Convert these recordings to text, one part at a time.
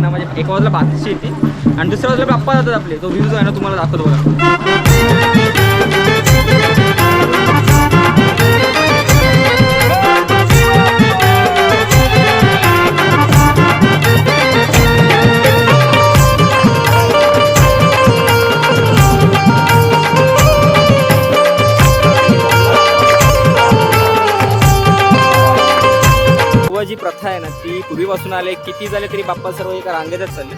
ना म्हणजे एका बाजूला बाकीची येते आणि दुसऱ्या बाजूला बाप्पा जातात आपले. तो व्ह्यूज आहे ना तुम्हाला दाखवतो बघा. पूर्वीपासून आले किती झाले तरी बाप्पा सर्व एका रांगेतच चालले.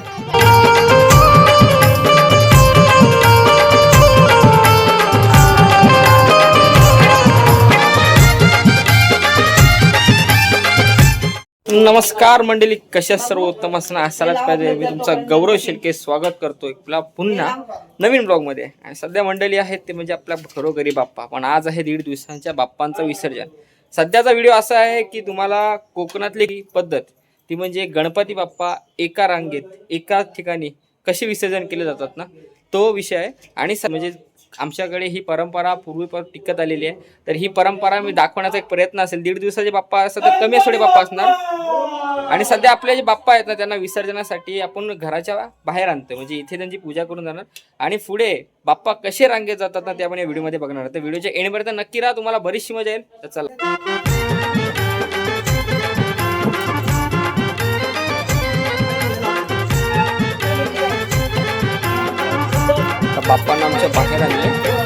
नमस्कार मंडळी कशा सर्व उत्तम असणं? असायलाच पाहिजे. मी तुमचा गौरव शिल्के स्वागत करतोय. आपला पुन्हा नवीन ब्लॉगमध्ये. आणि सध्या मंडळी आहेत ते म्हणजे आपल्या घरोघरी बाप्पा. पण आज आहे दीड दिवसांच्या बाप्पांचं विसर्जन. सध्याचा व्हिडिओ असा आहे की तुम्हाला कोकणातली पद्धत ती म्हणजे गणपती बाप्पा एका रांगेत एका ठिकाणी कसे विसर्जन केले जातात ना? तो विषय आहे. आणि स- म्हणजे आमच्याकडे ही परंपरा पूर्वीपर टिकत आलेली आहे. तर ही परंपरा मी दाखवण्याचा एक प्रयत्न असेल. दीड दिवसाचे बाप्पा असतात तर कमी थोडे बाप्पा असणार. आणि सध्या आपले जे बाप्पा आहेत ना त्यांना विसर्जनासाठी आपण घराच्या बाहेर आणतो म्हणजे इथे त्यांची पूजा करून जाणार. आणि पुढे बाप्पा कसे रांगेत जातात ना ते आपण या व्हिडिओमध्ये बघणार. तर व्हिडिओच्या एंडपर्यंत नक्की राहा. तुम्हाला बरीचशी मजा येईल. तर चला. बाप्पांना आमच्या बाहेर आणले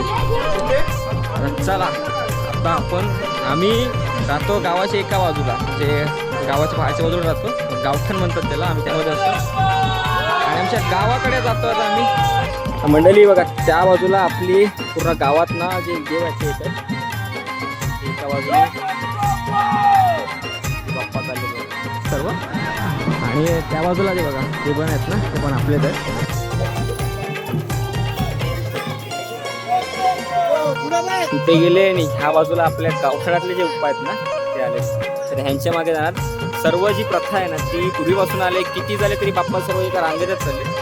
ओके. चला आता आपण आम्ही राहतो गावाच्या एका बाजूला म्हणजे गावाच्या बाहेरच्या बाजूला राहतो. गावठण म्हणतात त्याला आम्ही त्यामध्ये असतो. आणि आमच्या गावाकडे जातो आता आम्ही. मंडळी बघा त्या बाजूला आपली पूर्ण गावात ना जे देव आहेत ते एका बाजूला. बाप्पा सर्व. आणि त्या बाजूला जे बघा ते पण आहेत ना ते पण आपलेच आहेत. तिथे गेले आणि ह्या बाजूला आपल्या गावखेड्यातले जे उपाय आहेत ना ते आले. तर ह्यांच्या मागे जाणार. सर्व जी प्रथा आहे ना ती पूर्वीपासून आले किती झाले तरी बाप्पा सर्व एका रांगेतच चालले.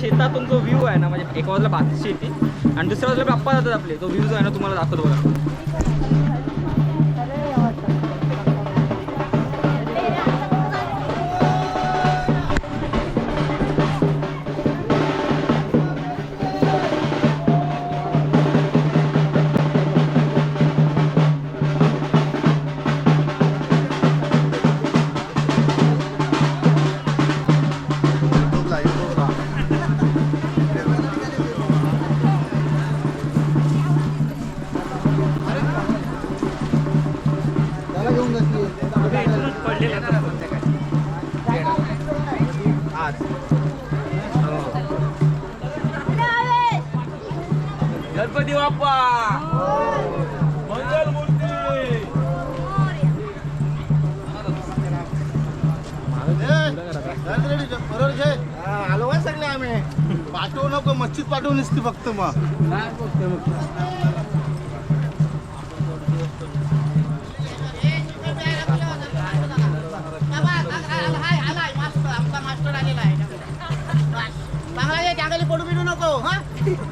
शेतातून जो व्ह्यू आहे ना म्हणजे एका बाजूला भाताची शेती आणि दुसऱ्या बाजूला बाप्पा जातात आपले तो व्ह्यू जो आहे ना तुम्हाला दाखवतो बघा. गणपती बाप्पा! मंगल मूर्ती! आलो सगळे आम्ही. पाठवू नको मच्छीत पाठवू नसते फक्त मग?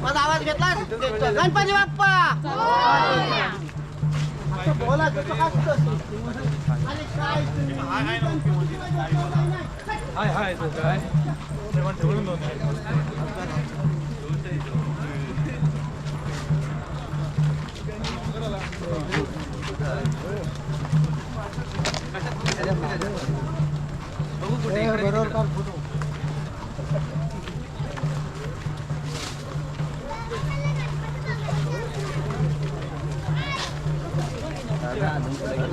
माझा आवाज घेतला? गणपती बाप्पा! बोला? हाय हाय काय? ठेवून दोन शूटिंग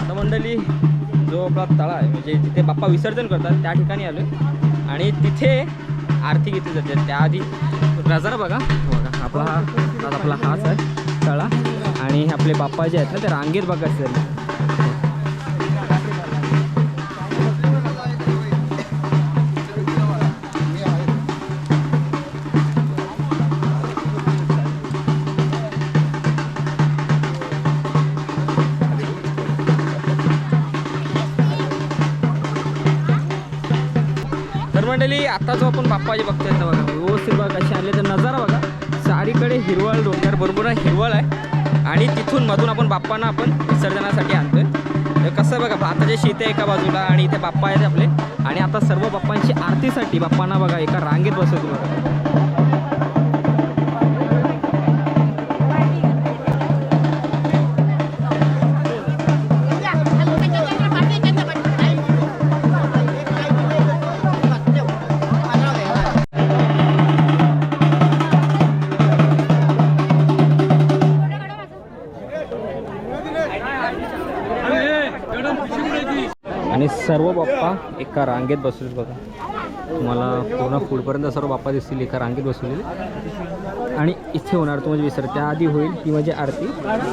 आता मंडळी जो आपला तळा आहे म्हणजे जिथे बाप्पा विसर्जन करतात त्या ठिकाणी आलो आणि तिथे आरती घेतली जाते. त्याआधी नजारा बघा. हो बघा आपला हा आपला हाच आहे तळा. आणि आपले बाप्पा जे आहेत ना ते रांगेत बघायचं मंडळी आता जो आपण बाप्पाजी बघतोय ना बघा. हो, व्यवस्थित बघा कसे आले तर नजारा बघा. चारीकडे हिरवळ डोंगर बरोबर हिरवळ आहे. आणि तिथून मधून आपण बाप्पांना आपण विसर्जनासाठी आणतोय. तर कसं बघा भाताचे शेत आहे एका बाजूला आणि इथे बाप्पा आहेत आपले. आणि आता सर्व बाप्पांची आरतीसाठी बाप्पांना बघा एका रांगेत बसवतो बघा. आणि सर्व बाप्पा एका रांगेत बसलेत बघा. तुम्हाला पूर्ण पुढपर्यंत सर्व बाप्पा दिसतील एका रांगेत बसवलेले आणि इथे होणार तो म्हणजे विसर त्याआधी होईल ती म्हणजे आरती.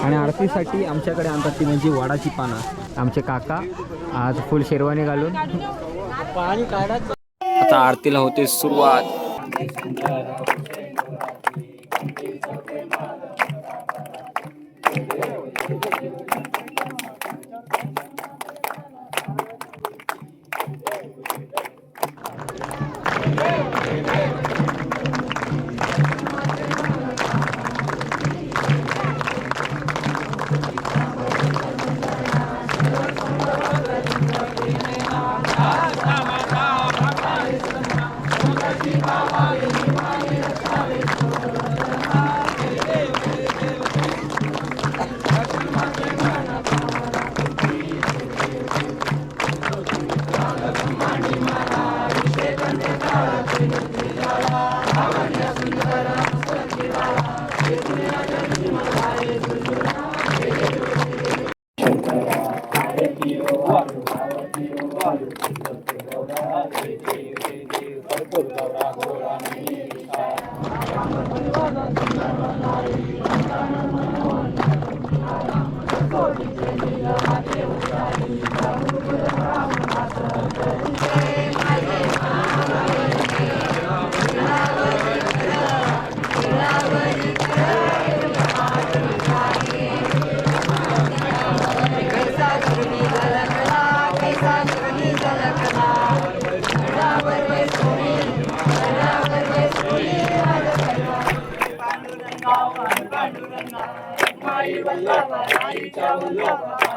आणि आरतीसाठी आमच्याकडे आणतात ती म्हणजे वाडाची पानं. आमचे काका आज फुल शेरवानी घालून. आता आरतीला होते सुरुवात.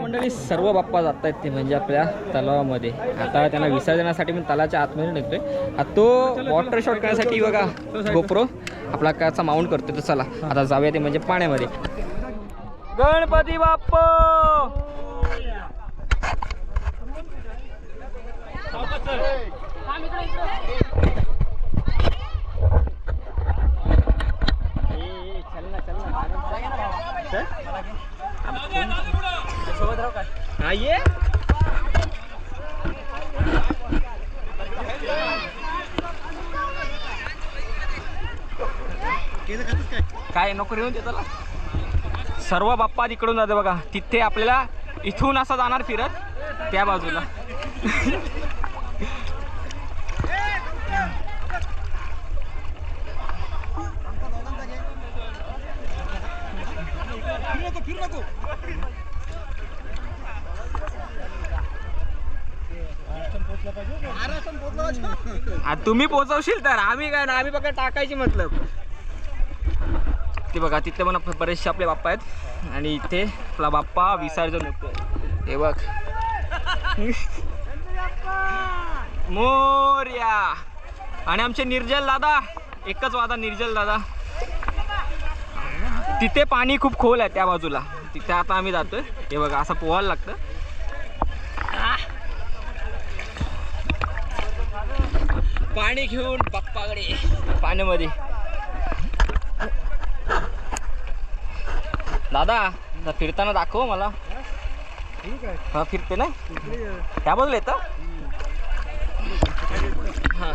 मंडळी सर्व बाप्पा जात आहेत ते म्हणजे आपल्या तलावामध्ये. आता त्यांना विसर्जनासाठी मी तलाच्या आतमध्ये निघतोय. आता तो वॉटर शॉट करण्यासाठी बघा गोप्रो आपला काचा माउंट करतोय तर चला. आता जाऊया ते म्हणजे पाण्यामध्ये. गणपती बाप्पा हा ये काय नको येऊन त्याला सर्व बाप्पा तिकडून जाते बघा. तिथे आपल्याला इथून असं जाणार फिरत त्या बाजूला. तुम्ही पोचवशील तर. आम्ही काय ना आम्ही बघा टाकायची मतलब. ते बघा तिथले पण बरेचसे आपले बाप्पा आहेत. आणि इथे आपला बाप्पा विसर्जन होतो हे बघ. मोर्या. आणि आमचे निर्जल दादा एकच वादा निर्जल दादा. तिथे पाणी खूप खोल आहे त्या बाजूला. तिथे आता आम्ही जातोय. हे बघा असं पोहायला लागतं. पाणी घेऊन बाप्पाकडे पाण्यामध्ये. दादा फिरताना दाखव मला. हा फिरते ना? त्या बाजूला येतं? हां.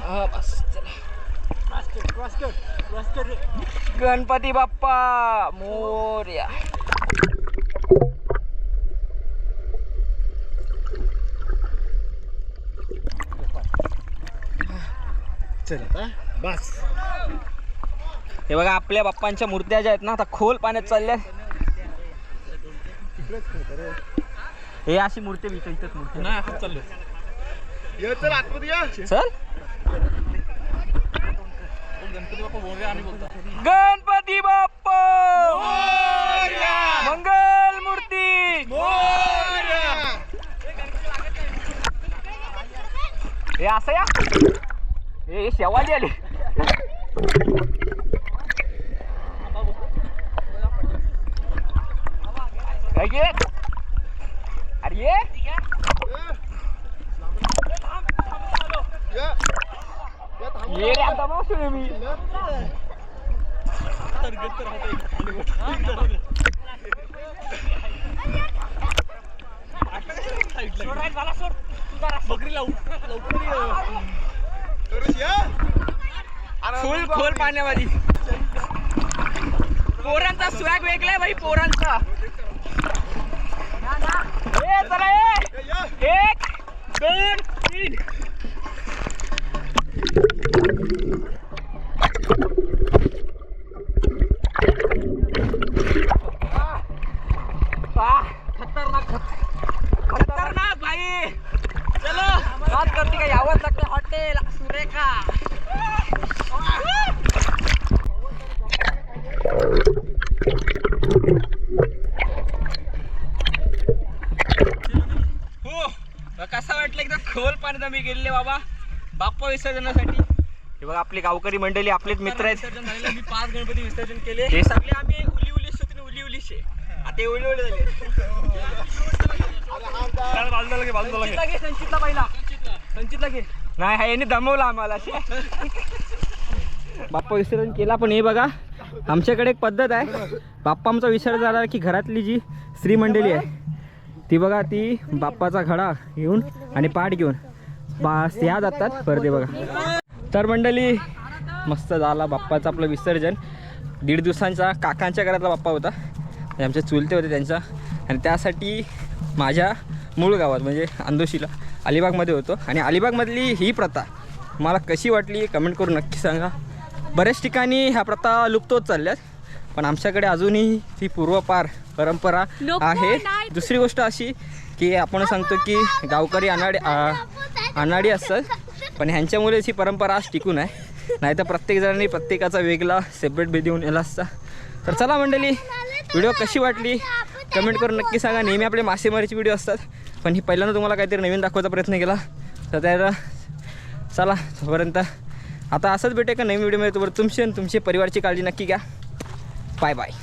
हा बस चला. गणपती बाप्पा मोर्या. बस. हे बघा आपल्या बाप्पांच्या मूर्त्या ज्या आहेत ना आता खोल पाण्यात चालल्या हे अशी मूर्ती विकत इथंच मूर्ती नाही असंच चाललो. चल गणपती बाप्पा मंगल मूर्ती! हे असं या? हे हे शेवाली आली. काय घे अरे ये ये. रे आता मी बकरी फुल खोल पाण्यामध्ये पोरांचा स्वॅग वेगळा भाई पोरांचा. चला ए. ये, ये. एक दोन तीन आह, खतरनाक खत- खतरनाक भाई चलो बात करते का यावंच लागतं हॉटेल सुरेखा हो मग कसा वाटलं एकदम खोल पाण्यात आम्ही गेलेले बाबा. बाप्पा विसर्जनासाठी. हे बघा आपली गावकरी मंडळी आपलेच मित्र आहेत. मी पाच गणपती विसर्जन केले. हे सगळे आम्ही उली उलीस होते उली उलीशे. आता हे उली उली झाले. बाजूला बाजूला संचितला घे. संचितला पहिला. संचितला. घे. नाही हा याने दमवला आम्हाला. शे. बाप्पा विसर्जन केला पण हे बघा आमच्याकडे एक पद्धत आहे. बाप्पा आमचा विसर्जन झाला की घरातली जी स्त्री मंडळी आहे ती बघा ती बाप्पाचा घडा घेऊन आणि पाठ घेऊन. बा या जातात परदे बघा. तर मंडळी मस्त झाला बाप्पाचं आपलं विसर्जन. दीड दिवसांचा काकांच्या घरातला बाप्पा होता. आमचे चुलते होते त्यांचा. आणि त्यासाठी माझ्या मूळ गावात म्हणजे अंदोशीला अलिबागमध्ये होतो. आणि अलिबागमधली ही प्रथा मला कशी वाटली कमेंट करून नक्की सांगा. बऱ्याच ठिकाणी ह्या प्रथा लुप्त होत चालल्यात. पण आमच्याकडे अजूनही ती पूर्वपार परंपरा आहे. दुसरी गोष्ट अशी की आपण सांगतो की गावकरी अनाडी अनाडी असतात पण ह्यांच्यामुळेच ही परंपरा आज टिकून आहे. नाही तर प्रत्येक जणांनी प्रत्येकाचा वेगळा सेपरेट बी देऊन याला असता. तर चला मंडळी व्हिडिओ कशी वाटली? कमेंट करून नक्की सांगा. नेहमी आपले मासेमारीचे व्हिडिओ असतात पण ही पहिल्यांदा तुम्हाला काहीतरी नवीन दाखवायचा प्रयत्न केला तर त्याला चला तोपर्यंत. आता असंच भेटे का नवीन व्हिडिओमध्ये? तोपर्यंत तुमची आणि तुमची परिवारची काळजी नक्की घ्या. Bye bye.